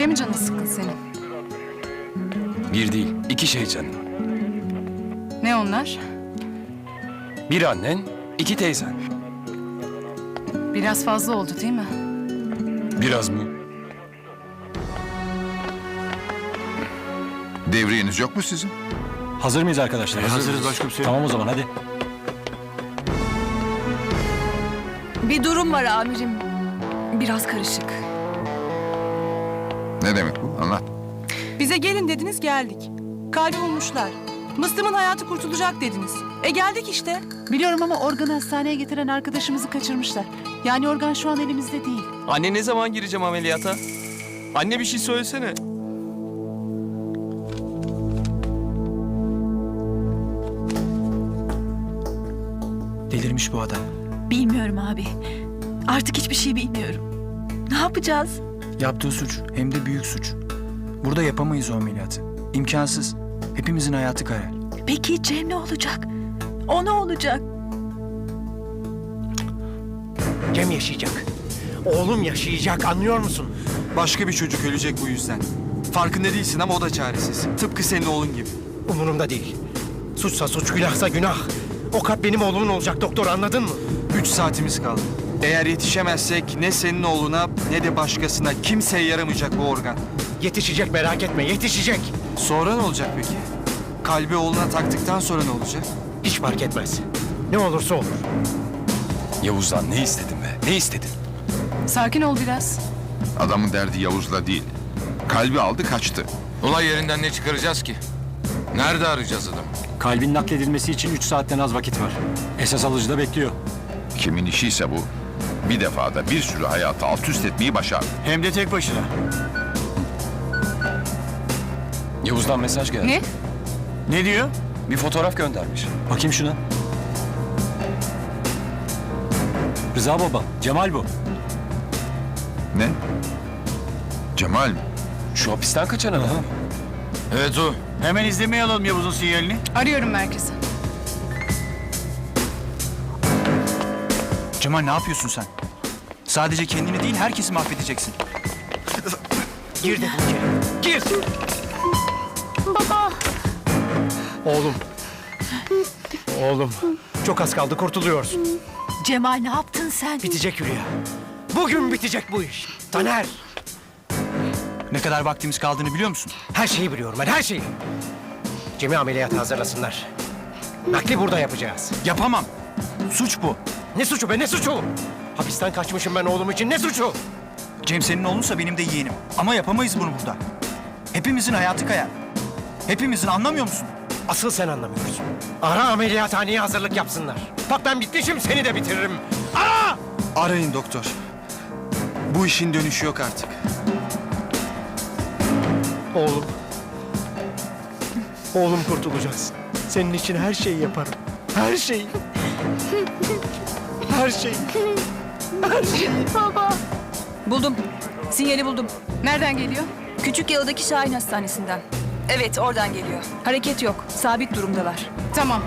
Ne mi canın sıkkın senin? Bir değil, iki şey canım. Ne onlar? Bir annen, iki teyzen. Biraz fazla oldu değil mi? Biraz mı? Devriyeniz yok mu sizin? Hazır mıyız arkadaşlar? Hazırız başkomiserim. Tamam o zaman hadi. Bir durum var amirim. Biraz karışık. Ne demek bu? Anlat. Bize gelin dediniz geldik. Kalbi bulmuşlar. Müslüm'ün hayatı kurtulacak dediniz. E geldik işte. Biliyorum ama organı hastaneye getiren arkadaşımızı kaçırmışlar. Yani organ şu an elimizde değil. Anne ne zaman gireceğim ameliyata? Anne bir şey söylesene. Delirmiş bu adam. Bilmiyorum abi. Artık hiçbir şey bilmiyorum. Ne yapacağız? Yaptığı suç hem de büyük suç. Burada yapamayız o ameliyatı. İmkansız. Hepimizin hayatı kayar. Peki Cem ne olacak? O ne olacak? Cem yaşayacak. Oğlum yaşayacak anlıyor musun? Başka bir çocuk ölecek bu yüzden. Farkında değilsin ama o da çaresiz. Tıpkı senin oğlun gibi. Umurumda değil. Suçsa suç, günahsa günah. O kalp benim oğlumun olacak doktor anladın mı? Üç saatimiz kaldı. Eğer yetişemezsek ne senin oğluna ne de başkasına kimseye yaramayacak bu organ. Yetişecek merak etme yetişecek. Sonra ne olacak peki? Kalbi oğluna taktıktan sonra ne olacak? Hiç fark etmez. Ne olursa olur. Yavuz'dan ne istedin be? Ne istedin? Sakin ol biraz. Adamın derdi Yavuz'la değil. Kalbi aldı kaçtı. Olay yerinden ne çıkaracağız ki? Nerede arayacağız adamı? Kalbin nakledilmesi için 3 saatten az vakit var. Esas alıcı da bekliyor. Kimin işiyse bu. Bir defada bir sürü hayatı alt üst etmeyi başardı. Hem de tek başına. Yavuz'dan mesaj geldi. Ne? Ne diyor? Bir fotoğraf göndermiş. Bakayım şuna. Rıza baba, Cemal bu. Ne? Cemal mi? Şu hapisten kaçan adam. Evet o. Hemen izlemeye alalım Yavuz'un sinyalini. Arıyorum merkezi. Cemal ne yapıyorsun sen? Sadece kendini değil herkesi mahvedeceksin. Gir dedim içeri. Gir. Baba. Oğlum. Oğlum. Çok az kaldı kurtuluyorsun. Cemal ne yaptın sen? Bitecek Hülya. Bugün bitecek bu iş. Taner. Ne kadar vaktimiz kaldığını biliyor musun? Her şeyi biliyorum ben her şeyi. Cem'i ameliyata hazırlasınlar. Nakli burada yapacağız. Yapamam. Suç bu. Ne suçu be ne suçu? Hapisten kaçmışım ben oğlum için ne suçu? Cem senin oğlunsa benim de yeğenim. Ama yapamayız bunu burada. Hepimizin hayatı kayar. Hepimizin anlamıyor musun? Asıl sen anlamıyorsun. Ara ameliyathaneye hazırlık yapsınlar. Bak ben bitmişim seni de bitiririm. Ara! Arayın doktor. Bu işin dönüşü yok artık. Oğlum. Oğlum kurtulacaksın. Senin için her şeyi yaparım. Her şeyi. Her şeyi. Buldum. Sinyali buldum. Nereden geliyor? Küçük Yalı'daki Şahin Hastanesi'nden. Evet oradan geliyor. Hareket yok. Sabit durumdalar. Tamam.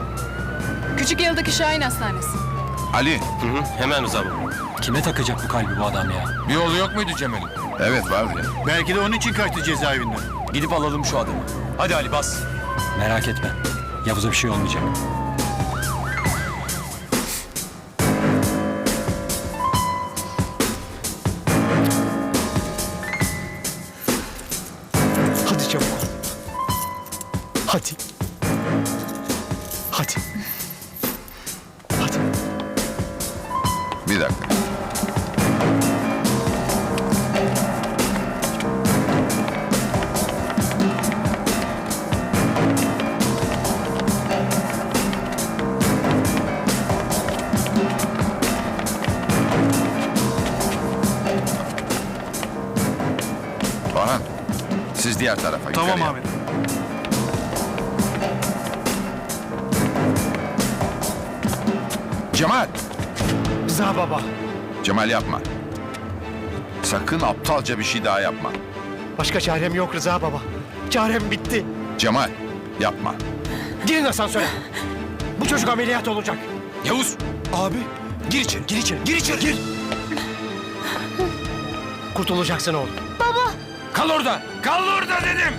Küçük Yalı'daki Şahin Hastanesi. Ali. Hemen Rıza baba. Kime takacak bu kalbi bu adam ya? Bir yolu yok muydu Cemal'in? Evet var ya. Belki de onun için kaçtı cezaevinden. Gidip alalım şu adamı. Hadi Ali bas. Merak etme. Yavuz'a bir şey olmayacak. Hadi. Hadi. Hadi. Bir dakika. Orhan, siz diğer tarafa Tamam yukarıya. abi. Cemal! Rıza baba. Cemal yapma. Sakın aptalca bir şey daha yapma. Başka çarem yok Rıza baba. Çarem bitti. Cemal, yapma. Girin asansöre. Bu çocuk ameliyat olacak. Yavuz! Abi gir içeri gir içeri gir içeri gir. Kurtulacaksın oğlum. Kal orada. Kal orada dedim.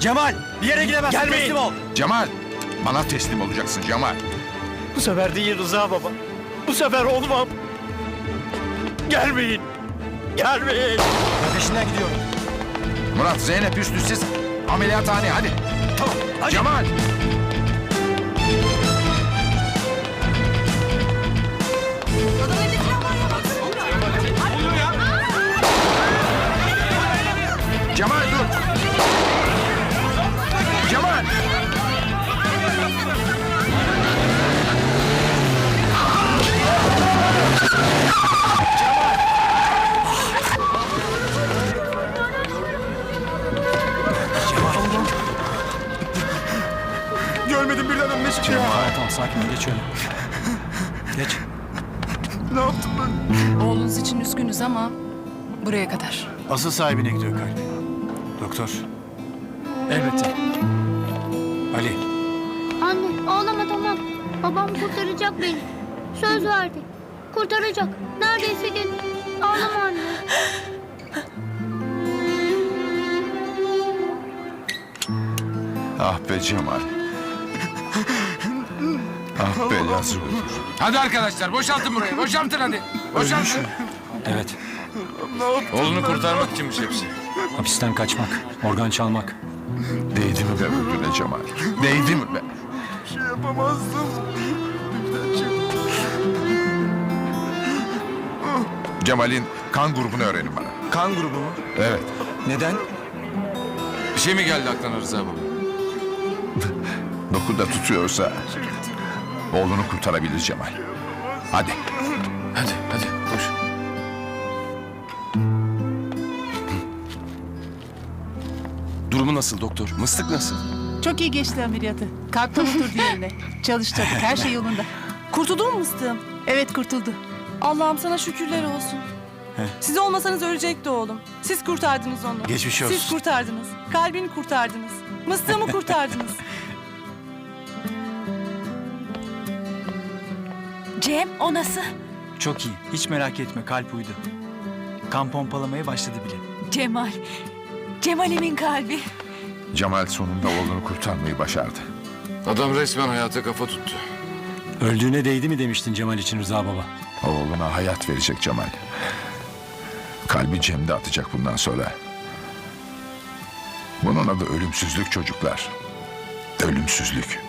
Cemal bir yere gidemezsin. Gelmeyin. Teslim ol. Cemal, bana teslim olacaksın Cemal. Bu sefer değil Rıza baba. Bu sefer olmam. Gelmeyin. Gelmeyin. Ben peşinden gidiyorum. Murat, Zeynep üst üste ameliyathane hadi. Tamam. Hadi. Cemal. Cemal dur. Önüne çıkıyor. Tamam tamam sakin ol geç öyle. Geç. Ne yaptım ben? Oğlunuz için üzgünüz ama buraya kadar. Asıl sahibine gidiyor kalp. Doktor. Elbette. Ali. Anne ağlama tamam. Babam kurtaracak beni. Söz verdi. Kurtaracak. Neredeyse gelir. Ağlama anne. Ah be Cemal. Ah be yazık olur. Hadi arkadaşlar boşaltın burayı. Boşaltın hadi. Boşaltın. Evet. Oğlunu kurtarmak içinmiş hepsi. Hapisten kaçmak, organ çalmak. Değdi mi be öldüğüne Cemal? Değdi mi be? şey yapamazdım. Cemal'in kan grubunu öğrenin bana. Kan grubu mu? Evet. Neden? Bir şey mi geldi aklına Rıza baba? Dokuda tutuyorsa oğlunu kurtarabilir Cemal. Hadi. Hadi hadi koş. Durumu nasıl doktor? Mıstık nasıl? Çok iyi geçti ameliyatı. Kalktı oturdu yerine. Çalıştırdık. Her şey yolunda. Kurtuldun mu mıstığım? Evet kurtuldu. Allah'ım sana şükürler olsun. Siz olmasanız ölecekti oğlum. Siz kurtardınız onu. Geçmiş olsun. Siz kurtardınız. Kalbini kurtardınız. Mıstığımı kurtardınız. Cem o nasıl? Çok iyi. Hiç merak etme kalp uydu. Kan pompalamaya başladı bile. Cemal. Cemal'imin kalbi. Cemal sonunda oğlunu kurtarmayı başardı. Adam resmen hayata kafa tuttu. Öldüğüne değdi mi demiştin Cemal için Rıza baba? Oğluna hayat verecek Cemal. Kalbi Cem'de atacak bundan sonra. Bunun adı ölümsüzlük çocuklar. Ölümsüzlük.